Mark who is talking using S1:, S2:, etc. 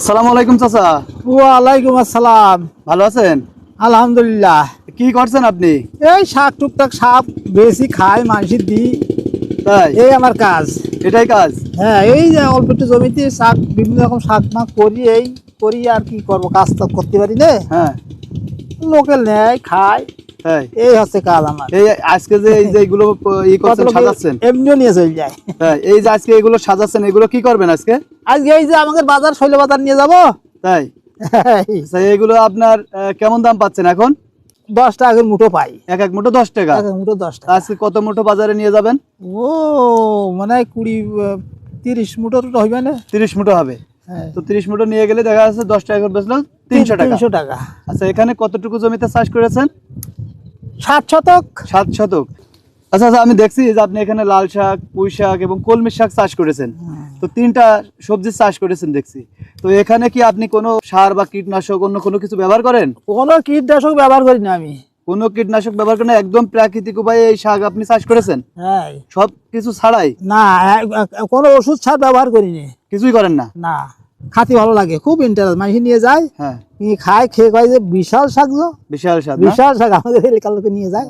S1: আসসালামু আলাইকুম চাচা।
S2: ওয়ালাইকুম আসসালাম।
S1: ভালো আছেন?
S2: আলহামদুলিল্লাহ।
S1: কি করছেন আপনি?
S2: এই শাক টুকটাক শাক বেশি খাই মানুষের দিই।
S1: তাই?
S2: এই আমার কাজ।
S1: এটাই কাজ?
S2: হ্যাঁ এই যে অল্প একটু জমিতে শাক বিভিন্ন রকম শাক মাক করি এই করি আর কি করব কাজ তো করতে পারি না।
S1: হ্যাঁ।
S2: লোকেল নেয় খায়। এই। হচ্ছে কাজ আমার।
S1: এই আজকে যে এই যে এগুলো ই করছেন
S2: কত
S1: সাজাচ্ছেন?
S2: এমনিও নিয়ে চলে যায়।
S1: তাই এই যে আজকে এগুলো সাজাচ্ছেন এগুলো কি করবেন আজকে?
S2: আজকে এই যে আমাদের বাজার শৈল বাজার নিয়ে যাব।
S1: তাই? এগুলো আপনার কেমন দাম পাচ্ছেন এখন?
S2: দশ টাকা মুঠো পাই।
S1: এক এক মুঠো দশ টাকা?
S2: এক এক মুঠো দশ টাকা।
S1: আজকে কত মুঠো বাজারে নিয়ে যাবেন?
S2: ও মানে কুড়ি তিরিশ মুঠো হইবে না?
S1: তিরিশ মুঠো হবে।
S2: হ্যাঁ।
S1: তো তিরিশ মুঠো নিয়ে গেলে দেখা যাচ্ছে দশ টাকা করে তিনশো টাকা।
S2: তিনশো টাকা।
S1: আচ্ছা এখানে কতটুকু জমিতে চাষ করেছেন?
S2: ষাট শতক?
S1: সাত শতক। আচ্ছা আচ্ছা আমি দেখছি যে আপনি এখানে লাল শাক পুঁই শাক এবং কলমি শাক চাষ করেছেন। তো তিনটা সবজি চাষ করেছেন দেখছি। তো এখানে কি আপনি কোনো সার বা কীটনাশক অন্য কোনো কিছু ব্যবহার করেন?
S2: কোনো কীটনাশক ব্যবহার করি না আমি।
S1: কোনো কীটনাশক ব্যবহার করেন না? একদম প্রাকৃতিক উপায়ে এই শাক আপনি চাষ করেছেন?
S2: হ্যাঁ
S1: সব কিছু ছাড়াই?
S2: না কোনো ওষুধ ছাড় ব্যবহার করিনি।
S1: কিছুই করেন না?
S2: না। খাতে ভালো লাগে খুব ইন্টারেস্ট মানুষ নিয়ে যায়
S1: হ্যাঁ।
S2: নিয়ে খায় খেয়ে কয় যে বিশাল শাক
S1: বিশাল শাক
S2: বিশাল শাক আমাদের এলাকার লোকে নিয়ে যায়।